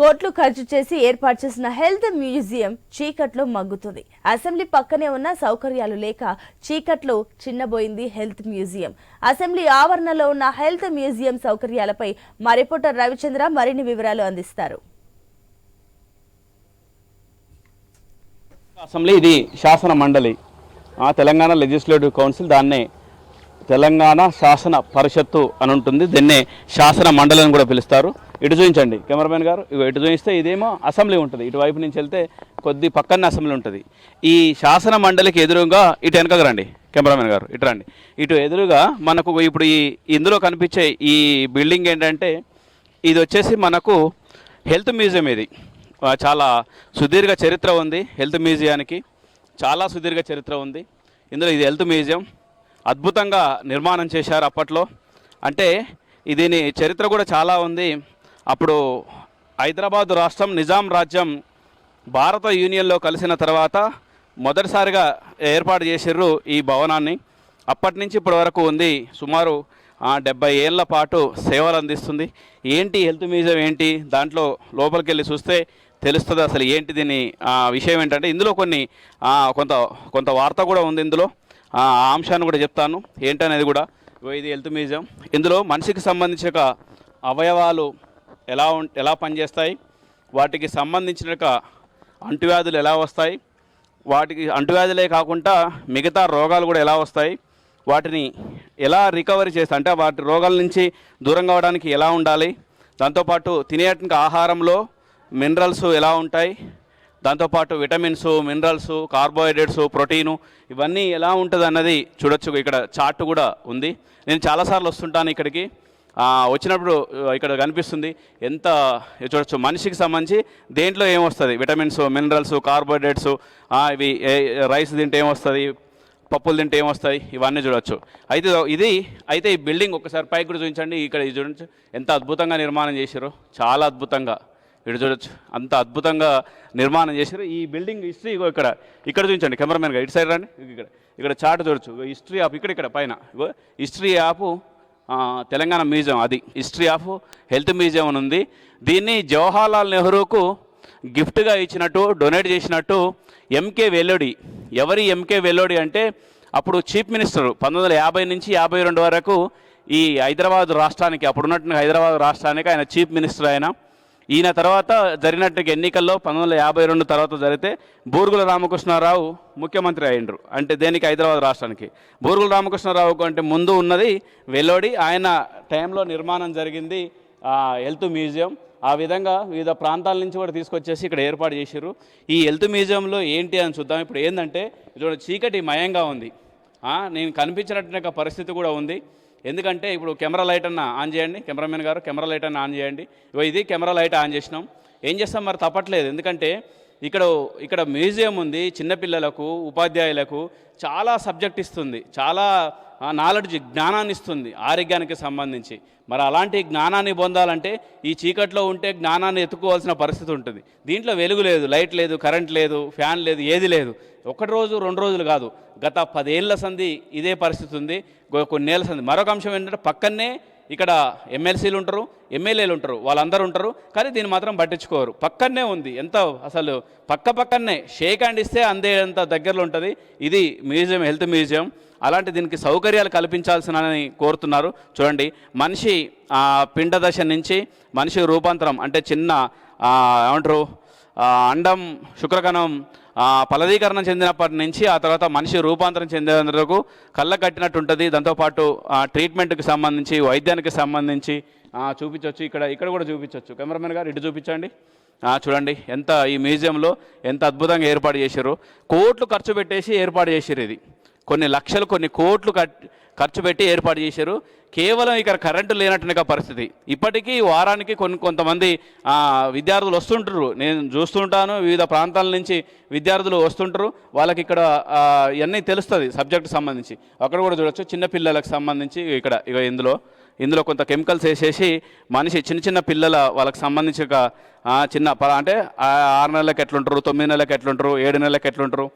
కోట్లు ఖర్చు చేసి ఏర్పాటు చేసిన హెల్త్ మ్యూజియం చీకట్లో మగ్గుతుంది. అసెంబ్లీ పక్కనే ఉన్న సౌకర్యాలు లేక చీకట్లో చిన్నబోయింది హెల్త్ మ్యూజియం. అసెంబ్లీ ఆవరణలో ఉన్న హెల్త్ మ్యూజియం సౌకర్యాలపై మా రిపోర్టర్ రవిచంద్ర మరిన్ని వివరాలు అందిస్తారు. అసెంబ్లీ ఇది శాసన మండలి. ఆ, తెలంగాణ లెజిస్లేటివ్ కౌన్సిల్ దాన్నే తెలంగాణ శాసన పరిషత్తు అని ఉంటుంది. దీన్నే శాసన మండలి అని కూడా పిలుస్తారు. ఇటు చూపించండి. కెమెరామెన్ గారు ఇగో ఇటు చూపిస్తే ఇదేమో అసెంబ్లీ ఉంటుంది. ఇటువైపు నుంచి వెళ్తే కొద్ది పక్కన అసెంబ్లీ ఉంటుంది. ఈ శాసన మండలికి ఎదురుగా ఇటు వెనకకు రండి. కెమెరామెన్ గారు ఇటు రండి. ఇటు ఎదురుగా మనకు ఇప్పుడు ఈ ఇందులో కనిపించే ఈ బిల్డింగ్ ఏంటంటే ఇది వచ్చేసి మనకు హెల్త్ మ్యూజియం ఇది. చాలా సుదీర్ఘ చరిత్ర ఉంది హెల్త్ మ్యూజియానికి. చాలా సుదీర్ఘ చరిత్ర ఉంది. ఇందులో ఇది హెల్త్ మ్యూజియం. అద్భుతంగా నిర్మాణం చేశారు అప్పట్లో. అంటే దీని చరిత్ర కూడా చాలా ఉంది. అప్పుడు హైదరాబాదు రాష్ట్రం నిజాం రాజ్యం భారత యూనియన్లో కలిసిన తర్వాత మొదటిసారిగా ఏర్పాటు చేసిర్రు ఈ భవనాన్ని. అప్పటి నుంచి ఇప్పటి వరకు ఉంది. సుమారు డెబ్బై ఏళ్ళ పాటు సేవలు అందిస్తుంది. ఏంటి హెల్త్ మ్యూజియం ఏంటి? దాంట్లో లోపలికి వెళ్ళి చూస్తే తెలుస్తుంది అసలు ఏంటి దీని ఆ, విషయం ఏంటంటే ఇందులో కొన్ని కొంత కొంత వార్త కూడా ఉంది ఇందులో. ఆ అంశాన్ని కూడా చెప్తాను. ఏంటనేది కూడా ఇది హెల్త్ మ్యూజియం. ఇందులో మనిషికి సంబంధించిన అవయవాలు ఎలా ఉం ఎలా పనిచేస్తాయి వాటికి సంబంధించిన అంటువ్యాధులు ఎలా వస్తాయి వాటికి అంటువ్యాధులే కాకుండా మిగతా రోగాలు కూడా ఎలా వస్తాయి వాటిని ఎలా రికవరీ చేస్తా అంటే వాటి రోగాల నుంచి దూరం కావడానికి ఎలా ఉండాలి దాంతోపాటు తినేటువంటి ఆహారంలో మినరల్స్ ఎలా ఉంటాయి దాంతోపాటు విటమిన్స్ మినరల్స్ కార్బోహైడ్రేట్స్ ప్రోటీను ఇవన్నీ ఎలా ఉంటుంది అన్నది చూడొచ్చు. ఇక్కడ చార్ట్ కూడా ఉంది. నేను చాలాసార్లు వస్తుంటాను ఇక్కడికి. వచ్చినప్పుడు ఇక్కడ కనిపిస్తుంది. ఎంత ఇది చూడొచ్చు. మనిషికి సంబంధించి దేంట్లో ఏమొస్తుంది? విటమిన్స్ మినరల్స్ కార్బోహైడ్రేట్స్ ఇవి రైస్ తింటే ఏమొస్తుంది? పప్పులు తింటే ఏమొస్తాయి? ఇవన్నీ చూడొచ్చు. అయితే ఇది అయితే ఈ బిల్డింగ్ ఒకసారి పైకి కూడా చూపించండి. ఇక్కడ చూడండి ఎంత అద్భుతంగా నిర్మాణం చేశారు చాలా అద్భుతంగా. ఇటు చూడొచ్చు అంత అద్భుతంగా నిర్మాణం చేశారు. ఈ బిల్డింగ్ హిస్టరీ ఇగో ఇక్కడ ఇక్కడ చూపించండి కెమెరామెన్గా ఇటు సైడ్ రండి. ఇక్కడ ఇక్కడ చాట్ చూడొచ్చు. హిస్టరీ ఆఫ్ ఇక్కడ ఇక్కడ పైన. ఇగో హిస్టరీ ఆఫ్ తెలంగాణ మ్యూజియం అది. హిస్టరీ ఆఫ్ హెల్త్ మ్యూజియం అని ఉంది. దీన్ని జవహర్లాల్ నెహ్రూకు గిఫ్ట్గా ఇచ్చినట్టు డొనేట్ చేసినట్టు ఎంకే వెల్లోడి. ఎవరి ఎంకే వెల్లోడి అంటే అప్పుడు చీఫ్ మినిస్టర్ పంతొమ్మిది వందల యాభై నుంచి యాభై రెండు వరకు ఈ హైదరాబాద్ రాష్ట్రానికి అప్పుడున్నట్టు హైదరాబాద్ రాష్ట్రానికి ఆయన చీఫ్ మినిస్టర్ ఆయన ఈయన తర్వాత జరిగినట్టు ఎన్నికల్లో పంతొమ్మిది వందల యాభై రెండు తర్వాత జరిగితే బూరుగుల రామకృష్ణారావు ముఖ్యమంత్రి అయ్యిండ్రు. అంటే దేనికి హైదరాబాద్ రాష్ట్రానికి? బూరుగుల రామకృష్ణారావుకు అంటే ముందు ఉన్నది వెల్లోడి. ఆయన టైంలో నిర్మాణం జరిగింది హెల్త్ మ్యూజియం. ఆ విధంగా వివిధ ప్రాంతాల నుంచి కూడా తీసుకొచ్చేసి ఇక్కడ ఏర్పాటు చేశారు ఈ హెల్త్ మ్యూజియంలో ఏంటి అని చూద్దాం. ఇప్పుడు ఏంటంటే ఇది చీకటి మయంగా ఉంది. నేను కనిపించినట్టు పరిస్థితి కూడా ఉంది. ఎందుకంటే ఇప్పుడు కెమెరా లైట్ అన్న ఆన్ చేయండి. కెమెరామెన్ గారు కెమెరా లైట్ అన్న ఆన్ చేయండి. ఇగో ఇది కెమెరా లైట్ ఆన్ చేసినాం. ఏం చేస్తాం మరి? తప్పట్లేదు. ఎందుకంటే ఇక్కడ ఇక్కడ మ్యూజియం ఉంది. చిన్నపిల్లలకు ఉపాధ్యాయులకు చాలా సబ్జెక్ట్ ఇస్తుంది. చాలా నాలెడ్జ్ జ్ఞానాన్ని ఇస్తుంది ఆరోగ్యానికి సంబంధించి. మరి అలాంటి జ్ఞానాన్ని పొందాలంటే ఈ చీకట్లో ఉంటే జ్ఞానాన్ని ఎత్తుకోవాల్సిన పరిస్థితి ఉంటుంది. దీంట్లో వెలుగు లేదు. లైట్ లేదు కరెంట్ లేదు ఫ్యాన్ లేదు ఏది లేదు. ఒకటి రోజు రెండు రోజులు కాదు. గత పదేళ్ళ సంధి ఇదే పరిస్థితి ఉంది. కొన్నేళ్ళ సంధి. మరొక అంశం ఏంటంటే పక్కనే ఇక్కడ ఎమ్మెల్సీలు ఉంటారు ఎమ్మెల్యేలు ఉంటారు వాళ్ళందరూ ఉంటారు కానీ దీన్ని మాత్రం పట్టించుకోరు. పక్కనే ఉంది. ఎంత అసలు పక్క పక్కనే షేక్ హ్యాండ్ ఇస్తే అందేంత దగ్గరలో ఉంటుంది. ఇది మ్యూజియం హెల్త్ మ్యూజియం. అలాంటి దీనికి సౌకర్యాలు కల్పించాల్సినని కోరుతున్నారు. చూడండి మనిషి ఆ, పిండ దశ నుంచి మనిషి రూపాంతరం అంటే చిన్న ఏమంటారు? అండం శుక్రకణం ఫలదీకరణం చెందినప్పటి నుంచి ఆ తర్వాత మనిషి రూపాంతరం చెందేందుకు కళ్ళ కట్టినట్టు ఉంటుంది దాంతోపాటు ట్రీట్మెంట్కి సంబంధించి వైద్యానికి సంబంధించి చూపించవచ్చు ఇక్కడ ఇక్కడ కూడా చూపించవచ్చు కెమెరామెన్ గారు ఇటు చూపించండి. చూడండి ఎంత ఈ మ్యూజియంలో ఎంత అద్భుతంగా ఏర్పాటు చేశారు. కోట్లు ఖర్చు పెట్టేసి ఏర్పాటు చేశారు ఇది. కొన్ని లక్షలు కొన్ని కోట్లు కట్- ఖర్చు పెట్టి ఏర్పాటు చేశారు. కేవలం ఇక్కడ కరెంటు లేనట్టుగా పరిస్థితి. ఇప్పటికీ వారానికి కొన్ని కొంతమంది విద్యార్థులు వస్తుంటారు. నేను చూస్తుంటాను వివిధ ప్రాంతాల నుంచి విద్యార్థులు వస్తుంటారు. వాళ్ళకి ఇక్కడ ఇవన్నీ తెలుస్తుంది సబ్జెక్ట్ సంబంధించి. అక్కడ కూడా చూడొచ్చు చిన్నపిల్లలకు సంబంధించి ఇక్కడ ఇక ఇందులో. ఇందులో కొంత కెమికల్స్ వేసేసి మనిషి చిన్న చిన్న పిల్లల వాళ్ళకి సంబంధించిన చిన్న ప- అంటే ఆరు నెలలకు ఎట్లుంటారు తొమ్మిది నెలలకు ఎట్లుంటారు ఏడు నెలలకు ఎట్లుంటారు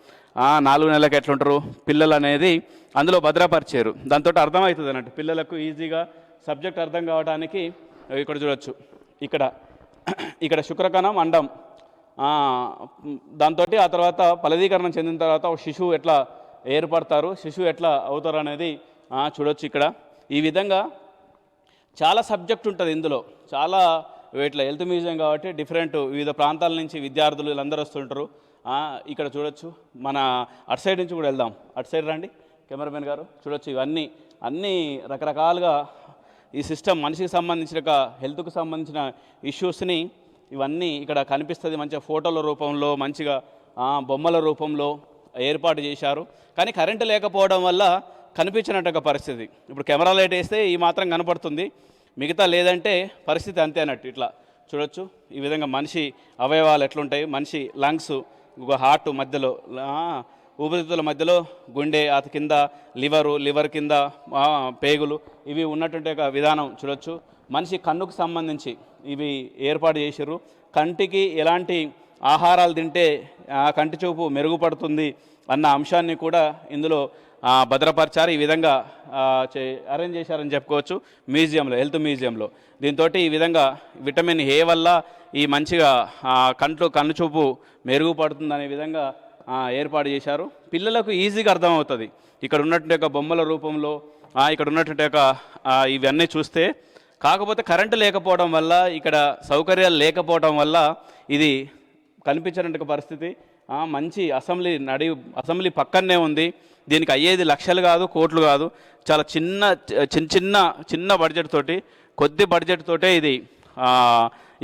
నాలుగు నెలలకు ఎట్లుంటారు పిల్లలు అనేది అందులో భద్రపరిచారు. దాంతో అర్థమవుతుంది అన్నట్టు. పిల్లలకు ఈజీగా సబ్జెక్ట్ అర్థం కావడానికి ఇక్కడ చూడొచ్చు. ఇక్కడ ఇక్కడ శుక్రకణం అండం. దాంతో ఆ తర్వాత ఫలదీకరణం చెందిన తర్వాత ఒక శిశువు ఎట్లా ఏర్పడతారు శిశువు ఎట్లా అవుతారు అనేది చూడొచ్చు ఇక్కడ. ఈ విధంగా చాలా సబ్జెక్ట్ ఉంటుంది ఇందులో. చాలా ఇట్లా హెల్త్ మ్యూజియం కాబట్టి డిఫరెంట్ వివిధ ప్రాంతాల నుంచి విద్యార్థులు వీళ్ళందరూ వస్తుంటారు. ఇక్కడ చూడొచ్చు. మన అటు సైడ్ నుంచి కూడా వెళ్దాం. అటు సైడ్ రండి. కెమెరామెన్ గారు చూడొచ్చు ఇవన్నీ. అన్నీ రకరకాలుగా ఈ సిస్టమ్ మనిషికి సంబంధించిన హెల్త్కు సంబంధించిన ఇష్యూస్ని ఇవన్నీ ఇక్కడ కనిపిస్తుంది. మంచిగా ఫోటోల రూపంలో మంచిగా బొమ్మల రూపంలో ఏర్పాటు చేశారు. కానీ కరెంటు లేకపోవడం వల్ల కనిపించినట్టు ఒక పరిస్థితి. ఇప్పుడు కెమెరా లైట్ వేస్తే ఈ మాత్రం కనపడుతుంది. మిగతా లేదంటే పరిస్థితి అంతే అన్నట్టు ఇట్లా చూడొచ్చు. ఈ విధంగా మనిషి అవయవాలు ఎట్లుంటాయి? మనిషి లంగ్స్ ఒక హార్ట్ మధ్యలో ఊపిరితిత్తుల మధ్యలో గుండె అతి కింద లివరు లివర్ కింద పేగులు ఇవి ఉన్నటువంటి ఒక విధానం చూడొచ్చు. మనిషి కన్నుకు సంబంధించి ఇవి ఏర్పాటు చేసారు కంటికి ఎలాంటి ఆహారాలు తింటే కంటి చూపు మెరుగుపడుతుంది అన్న అంశాన్ని కూడా ఇందులో భద్రపరిచారు. ఈ విధంగా చే- అరేంజ్ చేశారని చెప్పుకోవచ్చు. మ్యూజియంలో హెల్త్ మ్యూజియంలో. దీంతో ఈ విధంగా విటమిన్ ఏ వల్ల ఈ మంచిగా కంట్లో కన్ను చూపు మెరుగుపడుతుందనే విధంగా ఏర్పాటు చేశారు. పిల్లలకు ఈజీగా అర్థమవుతుంది. ఇక్కడ ఉన్నటువంటి ఒక బొమ్మల రూపంలో ఇక్కడ ఉన్నటువంటి యొక్క ఇవన్నీ చూస్తే కాకపోతే కరెంటు లేకపోవడం వల్ల ఇక్కడ సౌకర్యాలు లేకపోవడం వల్ల ఇది కనిపించినట్టు పరిస్థితి. మంచి అసెంబ్లీ నడి అసెంబ్లీ పక్కనే ఉంది. దీనికి అయ్యేది లక్షలు కాదు కోట్లు కాదు. చాలా చిన్న చిన్న చిన్న చిన్న బడ్జెట్ తోటి కొద్ది బడ్జెట్ తోటే ఇది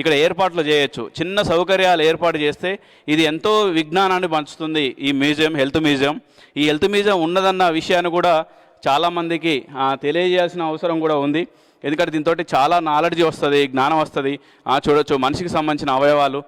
ఇక్కడ ఏర్పాట్లు చేయొచ్చు. చిన్న సౌకర్యాలు ఏర్పాటు చేస్తే ఇది ఎంతో విజ్ఞానాన్ని పంచుతుంది ఈ మ్యూజియం హెల్త్ మ్యూజియం. ఈ హెల్త్ మ్యూజియం ఉన్నదన్న విషయాన్ని కూడా చాలామందికి తెలియజేయాల్సిన అవసరం కూడా ఉంది. ఎందుకంటే దీంతో చాలా నాలెడ్జ్ వస్తుంది జ్ఞానం వస్తుంది. చూడొచ్చు మనిషికి సంబంధించిన అవయవాలు.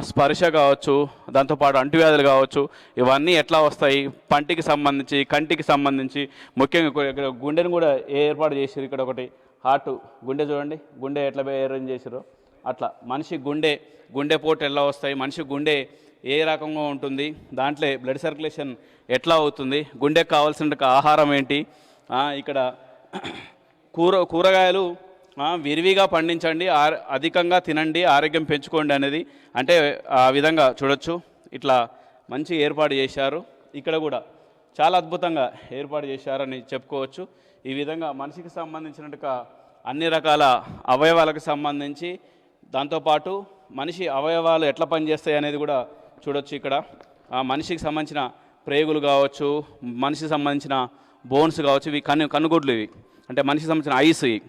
స్పర్శ కావచ్చు దాంతోపాటు అంటువ్యాధులు కావచ్చు ఇవన్నీ ఎట్లా వస్తాయి? పంటికి సంబంధించి కంటికి సంబంధించి ముఖ్యంగా ఇక్కడ- గుండెను కూడా ఏర్పాటు చేసారు ఇక్కడ ఒకటి? హార్ట్ గుండె చూడండి గుండె ఎట్లా అరేంజ్ చేసారో అట్లా. మనిషి గుండె గుండె పోటు ఎలా వస్తాయి? మనిషి గుండె ఏ రకంగా ఉంటుంది? దాంట్లో బ్లడ్ సర్క్యులేషన్ ఎట్లా అవుతుంది? గుండెకు కావాల్సిన ఆహారం ఏంటి? ఇక్కడ కూర కూరగాయలు విరివిగా పండించండి అధికంగా తినండి ఆరోగ్యం పెంచుకోండి అనేది. అంటే ఆ విధంగా చూడొచ్చు. ఇట్లా మంచి ఏర్పాటు చేశారు. ఇక్కడ కూడా చాలా అద్భుతంగా ఏర్పాటు చేశారని చెప్పుకోవచ్చు. ఈ విధంగా మనిషికి సంబంధించినట్టుగా అన్ని రకాల అవయవాలకు సంబంధించి దాంతోపాటు మనిషి అవయవాలు ఎట్లా పనిచేస్తాయి అనేది కూడా చూడొచ్చు ఇక్కడ. ఆ మనిషికి సంబంధించిన ప్రేగులు కావచ్చు మనిషికి సంబంధించిన బోన్స్ కావచ్చు ఇవి కన్ను కన్నుగుడ్లు ఇవి. అంటే మనిషికి సంబంధించిన ఐస్ ఇవి.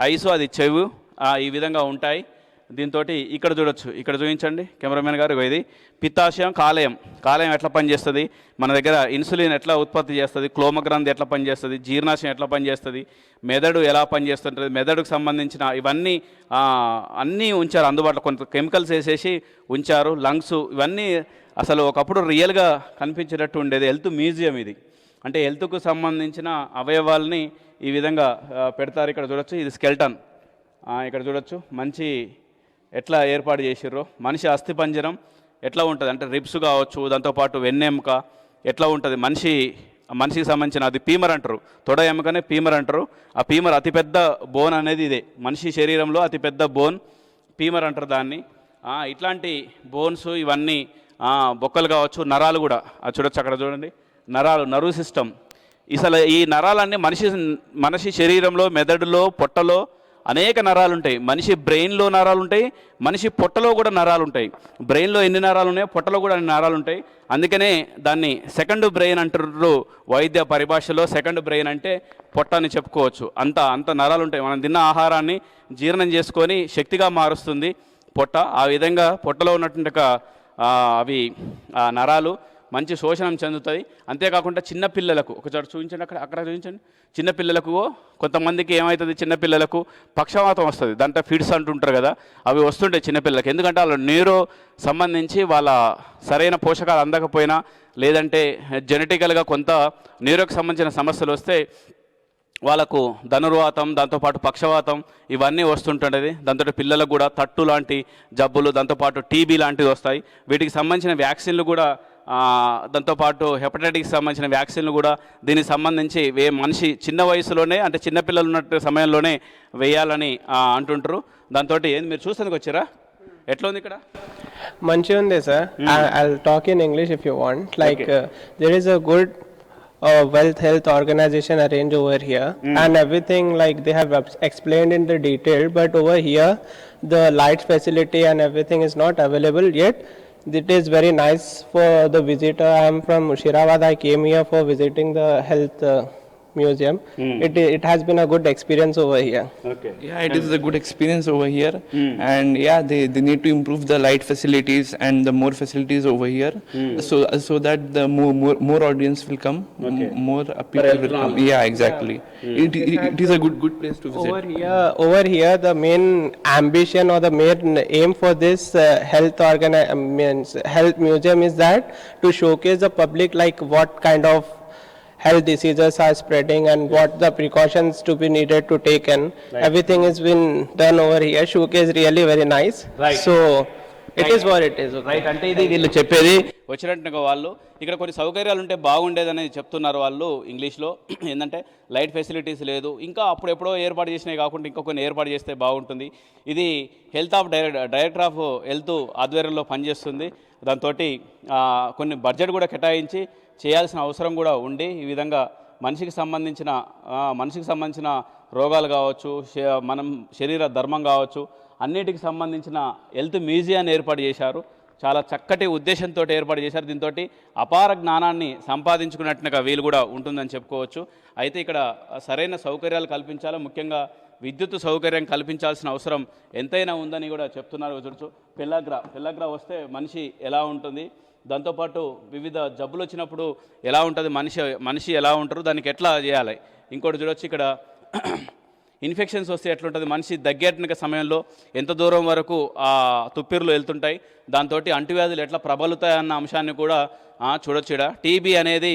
ఐసు అది చెవు ఈ విధంగా ఉంటాయి. దీంతో ఇక్కడ చూడొచ్చు. ఇక్కడ చూపించండి కెమెరామెన్ గారు ఇది. పిత్తాశయం కాలేయం. కాలేయం ఎట్లా పనిచేస్తుంది? మన దగ్గర ఇన్సులిన్ ఎట్లా ఉత్పత్తి చేస్తుంది? క్లోమగ్రంథి ఎట్లా పనిచేస్తుంది? జీర్ణాశయం ఎట్లా పనిచేస్తుంది? మెదడు ఎలా పనిచేస్తుంటుంది? మెదడుకు సంబంధించిన ఇవన్నీ అన్నీ ఉంచారు అందుబాటులో. కొంత కెమికల్స్ వేసేసి ఉంచారు. లంగ్స్ ఇవన్నీ అసలు ఒకప్పుడు రియల్గా కనిపించేటట్టు ఉండేది. హెల్త్ మ్యూజియం ఇది. అంటే హెల్త్కు సంబంధించిన అవయవాల్ని ఈ విధంగా పెడతారు. ఇక్కడ చూడొచ్చు ఇది స్కెల్టన్. ఇక్కడ చూడొచ్చు మంచి ఎట్లా ఏర్పాటు చేసిర్రో. మనిషి అస్థిపంజరం ఎట్లా ఉంటుంది? అంటే రిబ్స్ కావచ్చు దాంతోపాటు వెన్నెముక ఎట్లా ఉంటుంది? మనిషి మనిషికి సంబంధించిన అది పీమర్ అంటారు. తొడ ఎముకనే పీమర్ అంటారు. ఆ పీమర్ అతిపెద్ద బోన్ అనేది ఇదే. మనిషి శరీరంలో అతిపెద్ద బోన్ పీమర్ అంటారు దాన్ని. ఇట్లాంటి బోన్స్ ఇవన్నీ బొక్కలు కావచ్చు నరాలు కూడా. అది చూడొచ్చు అక్కడ చూడండి. నరాలు నర్వ్ సిస్టమ్. అసలు ఈ నరాలన్నీ మనిషి మనిషి శరీరంలో మెదడులో పొట్టలో అనేక నరాలు ఉంటాయి మనిషి బ్రెయిన్లో నరాలు ఉంటాయి మనిషి పొట్టలో కూడా నరాలు ఉంటాయి బ్రెయిన్లో ఎన్ని నరాలు ఉన్నాయో పొట్టలో కూడా అన్ని నరాలు ఉంటాయి అందుకనే దాన్ని సెకండ్ బ్రెయిన్ అంటారు వైద్య పరిభాషలో. సెకండ్ బ్రెయిన్ అంటే పొట్ట అని చెప్పుకోవచ్చు. అంత అంత నరాలు ఉంటాయి మనం తిన్న ఆహారాన్ని జీర్ణం చేసుకొని శక్తిగా మారుస్తుంది పొట్ట. ఆ విధంగా పొట్టలో ఉన్నటువంటి అవి ఆ నరాలు మంచి శోషణం చెందుతుంది. అంతేకాకుండా చిన్నపిల్లలకు ఒకసారి చూపించండి అక్కడ అక్కడ చూపించండి. చిన్నపిల్లలకు కొంతమందికి ఏమవుతుంది చిన్నపిల్లలకు పక్షవాతం వస్తుంది. దాంట్లో ఫిడ్స్ అంటుంటారు కదా అవి వస్తుంటాయి చిన్నపిల్లలకు ఎందుకంటే వాళ్ళ నీరు సంబంధించి వాళ్ళ సరైన పోషకాలు అందకపోయినా లేదంటే జెనెటికల్గా కొంత న్యూరోకి సంబంధించిన సమస్యలు వస్తే వాళ్ళకు ధనుర్వాతం దాంతోపాటు పక్షవాతం ఇవన్నీ వస్తుంటుండేది దాంతో పిల్లలకు కూడా తట్టు లాంటి జబ్బులు దాంతోపాటు టీబీ లాంటివి వస్తాయి. వీటికి సంబంధించిన వ్యాక్సిన్లు కూడా దాంతోపాటు హెపటైటిక్స్ సంబంధించిన వ్యాక్సిన్లు కూడా దీనికి సంబంధించి వే మనిషి చిన్న వయసులోనే అంటే చిన్నపిల్లలు ఉన్నట్టు సమయంలోనే వేయాలని అంటుంటారు దాంతో ఏంది మీరు చూసేందుకు వచ్చారా ఎట్లా ఉంది ఇక్కడ sir. I, I'll talk in English if you want. Like, uh, there is a good uh, wealth health organization arranged over here, and everything like they have ex- explained in the detail. But over here, the light facility and everything is not available yet. It is very nice for the visitor. I am from Mushirabad. I came here for visiting the health uh, museum. It it has been a good experience over here. Okay Yeah, it is a good experience over here, and yeah, they, they need to improve the light facilities and the more facilities over here, so so that the more more, more audience will come, m- more uh, people will come. Yeah, exactly. It, it, it is a good good place to visit. Over here, over here, the main ambition or the main aim for this uh, health organi- uh, means health museum is that to showcase the public like what kind of health diseases are spreading and what the precautions to be needed to take and everything has been done over here. Showcase really very nice. Right. so it is what it is okay. Right అంటే ఇది వీళ్ళు చెప్పేది వచ్చినట్టుగా వాళ్ళు ఇక్కడ కొన్ని సౌకర్యాలు ఉంటే బాగుండేదని చెప్తున్నారు వాళ్ళు ఇంగ్లీష్లో. ఏంటంటే లైట్ ఫెసిలిటీస్ లేదు. ఇంకా అప్పుడు ఎప్పుడో ఏర్పాటు చేసినవి కాకుండా ఇంకా కొన్ని ఏర్పాటు చేస్తే బాగుంటుంది. ఇది health of direct director of health ఆధ్వర్యంలో పనిచేస్తుంది. దాంతో కొన్ని బడ్జెట్ కూడా కేటాయించి చేయాల్సిన అవసరం కూడా ఉండి ఈ విధంగా మనిషికి సంబంధించిన మనిషికి సంబంధించిన రోగాలు కావచ్చు మనం శరీర ధర్మం కావచ్చు అన్నిటికి సంబంధించిన హెల్త్ మ్యూజియాన్ని ఏర్పాటు చేశారు. చాలా చక్కటి ఉద్దేశంతో ఏర్పాటు చేశారు. దీంతో అపార జ్ఞానాన్ని సంపాదించుకున్నట్టుగా వీలు కూడా ఉంటుందని చెప్పుకోవచ్చు. అయితే ఇక్కడ సరైన సౌకర్యాలు కల్పించాలి? ముఖ్యంగా విద్యుత్ సౌకర్యం కల్పించాల్సిన అవసరం ఎంతైనా ఉందని కూడా చెప్తున్నారు. చూడచ్చు. పిల్లగ్రా పిల్లగ్రా వస్తే మనిషి ఎలా ఉంటుంది? దాంతోపాటు వివిధ జబ్బులు వచ్చినప్పుడు ఎలా ఉంటుంది మనిషి మనిషి ఎలా ఉంటారు దానికి ఎట్లా చేయాలి? ఇంకోటి చూడొచ్చు ఇక్కడ ఇన్ఫెక్షన్స్ వస్తే ఎట్లుంటుంది మనిషి దగ్గేటిన సమయంలో ఎంత దూరం వరకు ఆ తుప్పిర్లు వెళ్తుంటాయి దాంతో అంటువ్యాధులు ఎట్లా ప్రబలుతాయి అన్న అంశాన్ని కూడా చూడొచ్చు ఇక్కడ. టీబీ అనేది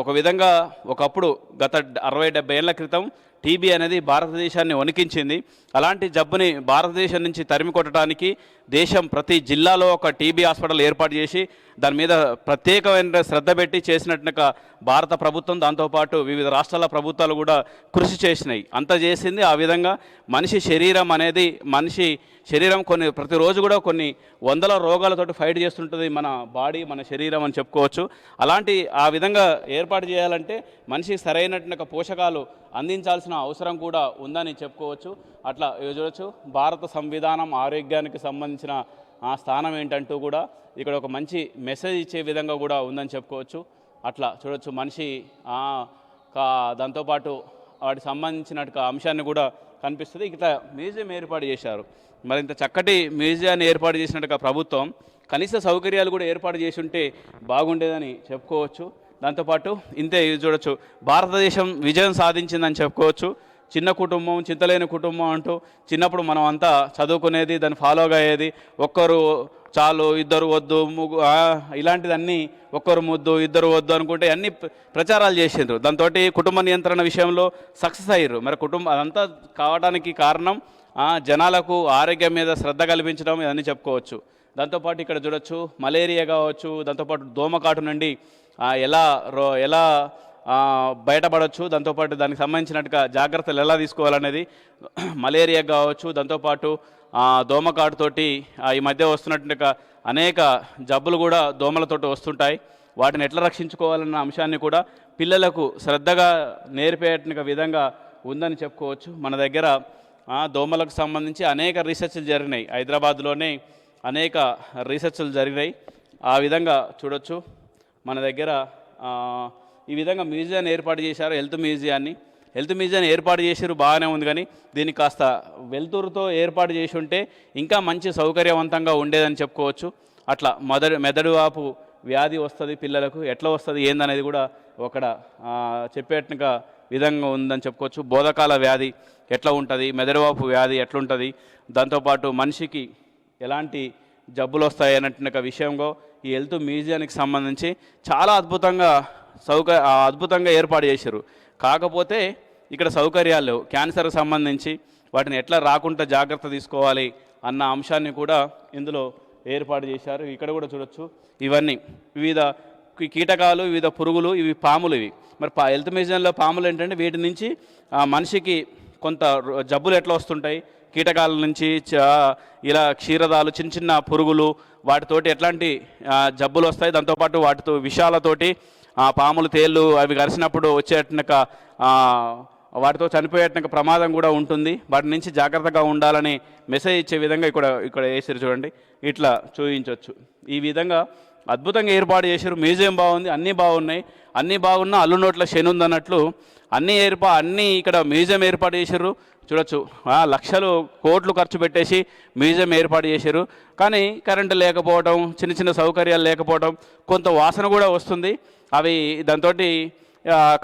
ఒక విధంగా ఒకప్పుడు గత అరవై డెబ్బై ఏళ్ళ క్రితం టీబీ అనేది భారతదేశాన్ని వణికించింది. అలాంటి జబ్బుని భారతదేశం నుంచి తరిమి కొట్టడానికి దేశం ప్రతి జిల్లాలో ఒక టీబీ హాస్పిటల్ ఏర్పాటు చేసి దాని మీద ప్రత్యేకమైన శ్రద్ధ పెట్టి చేసినట్టుగా భారత ప్రభుత్వం దాంతోపాటు వివిధ రాష్ట్రాల ప్రభుత్వాలు కూడా కృషి చేసినాయి. అంత చేసింది ఆ విధంగా మనిషి శరీరం అనేది మనిషి శరీరం కొన్ని ప్రతిరోజు కూడా కొన్ని వందల రోగాలతోటి ఫైట్ చేస్తుంటుంది మన బాడీ మన శరీరం అని చెప్పుకోవచ్చు. అలాంటి ఆ విధంగా ఏర్పాటు చేయాలంటే మనిషికి సరైనటువంటి పోషకాలు అందించాల్సిన అవసరం కూడా ఉందని చెప్పుకోవచ్చు. అట్లా చూడవచ్చు భారత సంవిధానం ఆరోగ్యానికి సంబంధించి సంబంధించిన ఆ స్థానం ఏంటంటూ కూడా ఇక్కడ ఒక మంచి మెసేజ్ ఇచ్చే విధంగా కూడా ఉందని చెప్పుకోవచ్చు. అట్లా చూడొచ్చు మనిషి కా- దాంతోపాటు వాటికి సంబంధించిన అంశాన్ని కూడా కనిపిస్తుంది. ఇట్లా మ్యూజియం ఏర్పాటు చేశారు. మరింత చక్కటి మ్యూజియాన్ని ఏర్పాటు చేసినట్టుగా ప్రభుత్వం కనీస సౌకర్యాలు కూడా ఏర్పాటు చేసి ఉంటే బాగుండేదని చెప్పుకోవచ్చు. దాంతోపాటు ఇంతే ఇది చూడొచ్చు. భారతదేశం విజయం సాధించిందని చెప్పుకోవచ్చు. చిన్న కుటుంబం చింతలేని కుటుంబం అంటూ చిన్నప్పుడు మనం అంతా చదువుకునేది దాన్ని ఫాలోగా అయ్యేది. ఒక్కరు చాలు ఇద్దరు వద్దు ముగ్గు ఇలాంటిదన్నీ ఒక్కరు ముద్దు ఇద్దరు వద్దు అనుకుంటే అన్ని ప్రచారాలు చేసిండ్రు. దాంతో కుటుంబ నియంత్రణ విషయంలో సక్సెస్ అయ్యారు మరి కుటుంబం అదంతా కావడానికి కారణం జనాలకు ఆరోగ్యం మీద శ్రద్ధ కల్పించడం ఇవన్నీ చెప్పుకోవచ్చు. దాంతోపాటు ఇక్కడ చూడొచ్చు మలేరియా కావచ్చు దాంతోపాటు దోమకాటు నుండి ఎలా రో ఎలా బయటపడవచ్చు దాంతోపాటు దానికి సంబంధించినట్టుగా జాగ్రత్తలు ఎలా తీసుకోవాలనేది మలేరియా కావచ్చు దాంతోపాటు దోమకాటుతోటి ఈ మధ్య వస్తున్నట్టుగా అనేక జబ్బులు కూడా దోమలతోటి వస్తుంటాయి. వాటిని ఎట్లా రక్షించుకోవాలన్న అంశాన్ని కూడా పిల్లలకు శ్రద్ధగా నేర్పేట విధంగా ఉందని చెప్పుకోవచ్చు. మన దగ్గర దోమలకు సంబంధించి అనేక రీసెర్చ్లు జరిగినాయి. హైదరాబాద్లోనే అనేక రీసెర్చ్లు జరిగినాయి. ఆ విధంగా చూడొచ్చు. మన దగ్గర ఈ విధంగా మ్యూజియాన్ని ఏర్పాటు చేశారు హెల్త్ మ్యూజియాన్ని. హెల్త్ మ్యూజియాన్ని ఏర్పాటు చేసారు బాగానే ఉంది కానీ దీన్ని కాస్త వెలుతురుతో ఏర్పాటు చేసి ఉంటే ఇంకా మంచి సౌకర్యవంతంగా ఉండేదని చెప్పుకోవచ్చు. అట్లా మెదడు మెదడు వాపు వ్యాధి వస్తుంది పిల్లలకు ఎట్లా వస్తుంది ఏందనేది కూడా ఒకడ చెప్పేట్టుగా విధంగా ఉందని చెప్పుకోవచ్చు. బోధకాల వ్యాధి ఎట్లా ఉంటుంది మెదడువాపు వ్యాధి ఎట్లుంటుంది దాంతోపాటు మనిషికి ఎలాంటి జబ్బులు వస్తాయి అన్నట్టు విషయంలో ఈ హెల్త్ మ్యూజియానికి సంబంధించి చాలా అద్భుతంగా సౌక అద్భుతంగా ఏర్పాటు చేశారు. కాకపోతే ఇక్కడ సౌకర్యాలు లేవు. క్యాన్సర్కి సంబంధించి వాటిని ఎట్లా రాకుండా జాగ్రత్త తీసుకోవాలి అన్న అంశాన్ని కూడా ఇందులో ఏర్పాటు చేశారు. ఇక్కడ కూడా చూడొచ్చు. ఇవన్నీ వివిధ కీటకాలు వివిధ పురుగులు ఇవి పాములు ఇవి. మరి పా హెల్త్ మ్యూజియంలో పాములు ఏంటంటే వీటి నుంచి మనిషికి కొంత జబ్బులు ఎట్లా వస్తుంటాయి? కీటకాల నుంచి చ- ఇలా క్షీరదాలు చిన్న చిన్న పురుగులు వాటితోటి ఎట్లాంటి జబ్బులు వస్తాయి? దాంతోపాటు వాటితో విషాలతోటి పాములు తేళ్ళు అవి కరిసినప్పుడు వచ్చేటనక వాటితో చనిపోయేటనక ప్రమాదం కూడా ఉంటుంది. వాటి నుంచి జాగ్రత్తగా ఉండాలని మెసేజ్ ఇచ్చే విధంగా ఇక్కడ ఇక్కడ వేసారు చూడండి. ఇట్లా చూపించవచ్చు ఈ విధంగా అద్భుతంగా ఏర్పాటు చేశారు మ్యూజియం బాగుంది అన్నీ బాగున్నాయి. అన్నీ బాగున్నా అల్లు నోట్ల శని ఉందన్నట్లు అన్నీ ఏర్పా అన్నీ ఇక్కడ మ్యూజియం ఏర్పాటు చేశారు చూడొచ్చు. లక్షలు కోట్లు ఖర్చు పెట్టేసి మ్యూజియం ఏర్పాటు చేశారు కానీ కరెంటు లేకపోవడం చిన్న చిన్న సౌకర్యాలు లేకపోవడం కొంత వాసన కూడా వస్తుంది. అవి దాంతో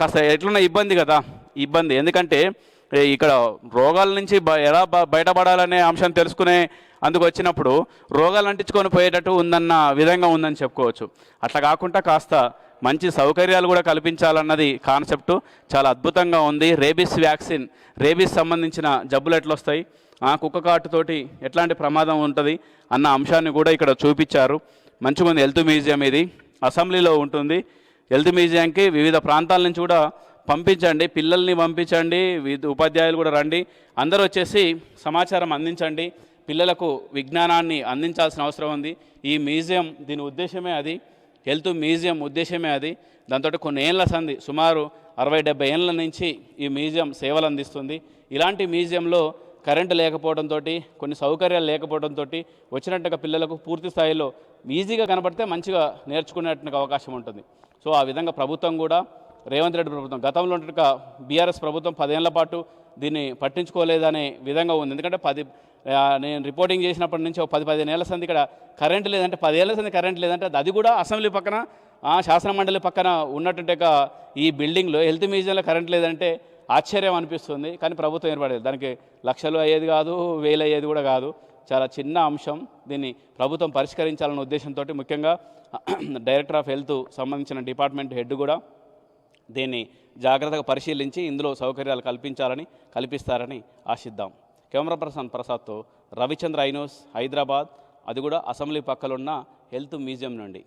కాస్త ఎట్లున్న ఇబ్బంది కదా ఇబ్బంది. ఎందుకంటే ఇక్కడ రోగాల నుంచి బ- ఎలా బ- బయటపడాలనే అంశం తెలుసుకునే అందుకు వచ్చినప్పుడు రోగాలు అంటించుకొని పోయేటట్టు ఉందన్న విధంగా ఉందని చెప్పుకోవచ్చు. అట్లా కాకుండా కాస్త మంచి సౌకర్యాలు కూడా కల్పించాలన్నది కాన్సెప్ట్. చాలా అద్భుతంగా ఉంది. రేబీస్ వ్యాక్సిన్ రేబీస్ సంబంధించిన జబ్బులు ఎట్లా వస్తాయి ఆ కుక్క కాటుతోటి ఎట్లాంటి ప్రమాదం ఉంటుంది అన్న అంశాన్ని కూడా ఇక్కడ చూపించారు. మంచిగా ఉంది హెల్త్ మ్యూజియం ఇది. అసెంబ్లీలో ఉంటుంది. హెల్త్ మ్యూజియంకి వివిధ ప్రాంతాల నుంచి కూడా పంపించండి. పిల్లల్ని పంపించండి. వివిధ ఉపాధ్యాయులు కూడా రండి. అందరూ వచ్చేసి సమాచారం అందించండి. పిల్లలకు విజ్ఞానాన్ని అందించాల్సిన అవసరం ఉంది. ఈ మ్యూజియం దీని ఉద్దేశమే అది. హెల్త్ మ్యూజియం ఉద్దేశమే అది. దాంతో కొన్ని ఏళ్ళ సంది సుమారు అరవై డెబ్బై ఏళ్ళ నుంచి ఈ మ్యూజియం సేవలు అందిస్తుంది. ఇలాంటి మ్యూజియంలో కరెంటు లేకపోవడంతో కొన్ని సౌకర్యాలు లేకపోవడంతో వచ్చినట్టుగా పిల్లలకు పూర్తి స్థాయిలో ఈజీగా కనబడితే మంచిగా నేర్చుకునేటువంటి అవకాశం ఉంటుంది. సో ఆ విధంగా ప్రభుత్వం కూడా రేవంత్ రెడ్డి ప్రభుత్వం గతంలో ఉన్నట్టుగా బీఆర్ఎస్ ప్రభుత్వం పదేళ్ళ పాటు దీన్ని పట్టించుకోలేదనే విధంగా ఉంది. ఎందుకంటే పది నేను రిపోర్టింగ్ చేసినప్పటి నుంచి ఒక పది పదిహేను ఏళ్ళ సంది ఇక్కడ కరెంట్ లేదంటే పదేళ్ళ సంది కరెంట్ లేదంటే అది కూడా అసెంబ్లీ పక్కన శాసన మండలి పక్కన ఉన్నటువంటి ఈ బిల్డింగ్లో హెల్త్ మ్యూజియంలో కరెంట్ లేదంటే ఆశ్చర్యం అనిపిస్తుంది. కానీ ప్రభుత్వం ఏర్పడేది దానికి లక్షలు అయ్యేది కాదు వేలు అయ్యేది కూడా కాదు. చాలా చిన్న అంశం దీన్ని ప్రభుత్వం పరిష్కరించాలన్న ఉద్దేశంతో ముఖ్యంగా డైరెక్టర్ ఆఫ్ హెల్త్ సంబంధించిన డిపార్ట్మెంట్ హెడ్ కూడా దీన్ని జాగ్రత్తగా పరిశీలించి ఇందులో సౌకర్యాలు కల్పించాలని కల్పిస్తారని ఆశిద్దాం. కెమెరా పర్సన్ ప్రసాద్తో రవిచంద్ర ఐనోస్ హైదరాబాద్. అది కూడా అసెంబ్లీ పక్కలున్న హెల్త్ మ్యూజియం నుండి.